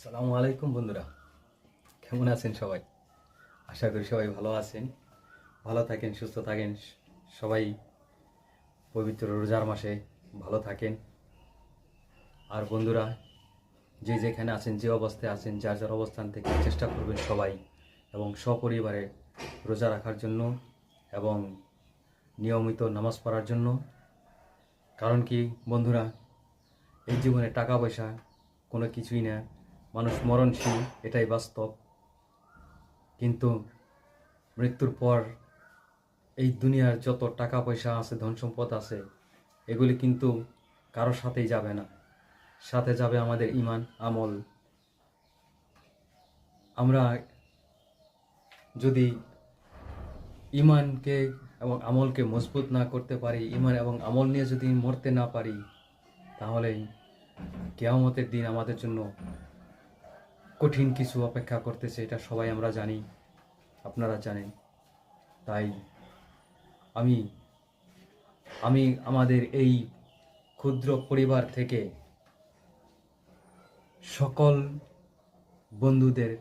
আসসালামু আলাইকুম বন্ধুরা। কেমন আছেন সবাই? আশা করি সবাই ভালো আছেন। ভালো থাকেন, সুস্থ থাকেন। সবাই পবিত্র রোজার মাসে ভালো থাকেন। আর বন্ধুরা, যে যেখানে আছেন, যে অবস্থায় আছেন, যার যার অবস্থান থেকে চেষ্টা করবেন সবাই এবং সপরিবারে রোজা রাখার জন্য এবং নিয়মিত নামাজ পড়ার জন্য। কারণ কি বন্ধুরা, এই জীবনে টাকা পয়সা কোনো কিছুই না। মানুষ মরণশীল, এটাই বাস্তব। কিন্তু মৃত্যুর পর এই দুনিয়ার যত টাকা পয়সা আছে ধন সম্পদ আছে, এগুলি কিন্তু কারও সাথেই যাবে না। সাথে যাবে আমাদের ইমান আমল। আমরা যদি ইমানকে এবং আমলকে মজবুত না করতে পারি ইমান এবং আমল নিয়ে যদি মরতে না পারি, তাহলে কেয়ামতের দিন আমাদের জন্য কঠিন কিছু অপেক্ষা করতেছে, এটা সবাই আমরা জানি, আপনারা জানেন। তাই আমি আমি আমাদের এই ক্ষুদ্র পরিবার থেকে সকল বন্ধুদের,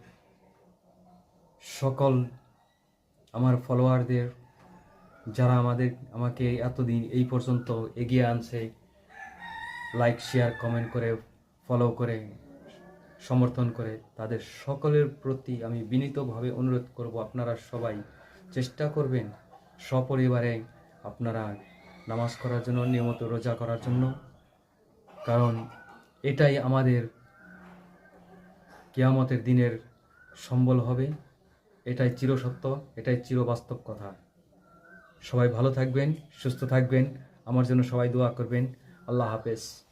সকল আমার ফলোয়ারদের যারা আমাদের, আমাকে এতদিন এই পর্যন্ত এগিয়ে আনছে লাইক শেয়ার কমেন্ট করে ফলো করে সমর্থন করে তাদের সকলের প্রতি আমি বিনীতভাবে অনুরোধ করব, আপনারা সবাই চেষ্টা করবেন সপরিবারে আপনারা নামাজ করার জন্য, নিয়মিত রোজা করার জন্য। কারণ এটাই আমাদের কেয়ামতের দিনের সম্বল হবে। এটাই চিরসত্য, এটাই চিরবাস্তব কথা। সবাই ভালো থাকবেন, সুস্থ থাকবেন। আমার জন্য সবাই দোয়া করবেন। আল্লাহ হাফেজ।